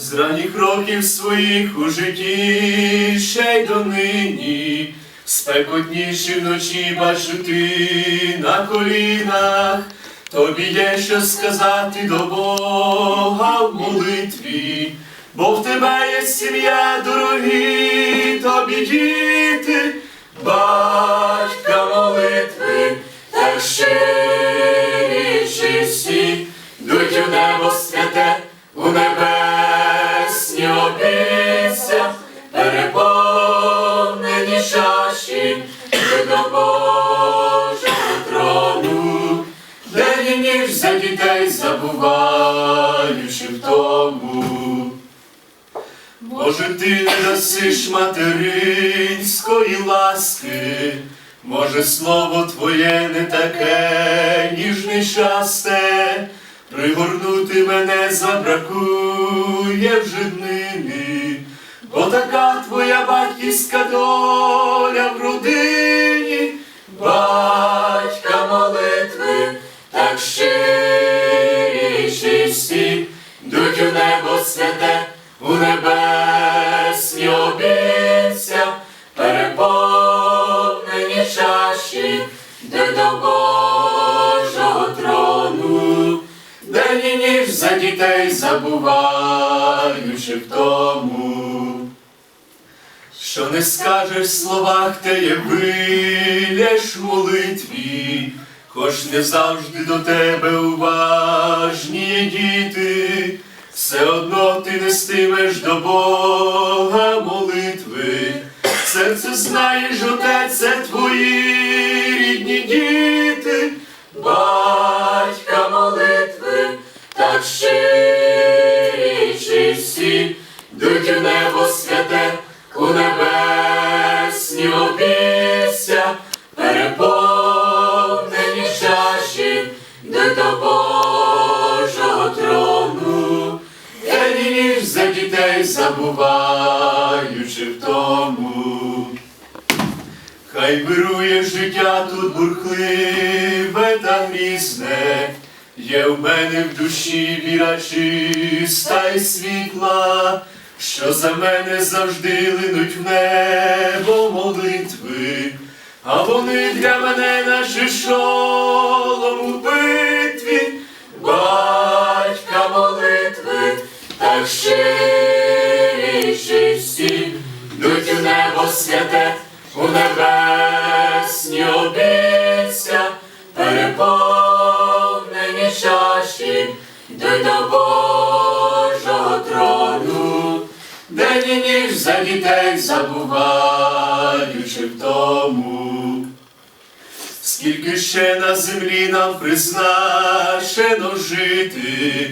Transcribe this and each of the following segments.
З ранніх років своїх у житті ще й донині, спекотніші вночі бачу ти на колінах, тобі є що сказати до Бога в молитві, бо в тебе є сім'я дорогі, тобі діти, батька обіця, переповнені чаші, ви до Божого трону, день і ніч за дітей забуваючи в тому. Може, ти не досиш материнської ласки, може, слово твоє не таке ніжне щасте, пригорнути мене забракує вже днини, бо така твоя батьківська доля в родині, батька молитви, так щирі й чисті, дуть у небо святе, у небесні обіця, переповнені чаші, де до Божого день за дітей забуваючи в тому. Що не скажеш в словах, те є виляш молитві, хоч не завжди до тебе уважні діти, все одно ти нестимеш до Бога молитви. Серце знаєш, отець, це твої рідні діти, так щирі й чисті, у небо святе, у небесні обіця, переповнені чаші, де до Божого трону, і ніч за дітей забуваючи в тому. Хай вирує життя тут бурхливе та грізне, є в мене в душі віра чиста й світла, що за мене завжди линуть в небо молитви, а вони для мене наче шолом у битві, батька молитви, так щирі й чисті, Дуть у небо святе, у небесні обіця, йдуть до Божого трону, день і ніч за дітей забуваючи в тому. Скільки ще на землі нам призначено жити,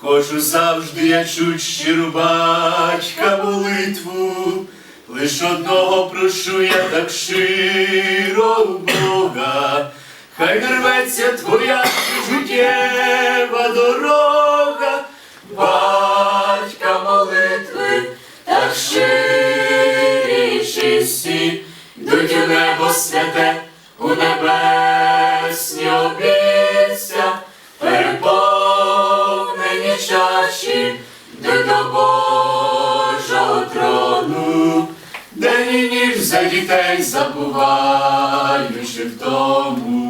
хочу завжди я чуть щиру батька молитву, лиш одного прошу я так щиро у Бога, хай не рветься твоя життєва дорога, й йдуть у небо святе, у небесні обіця, переповнені чаші, де до Божого трону, день і ніч за дітей забуваючи в тому.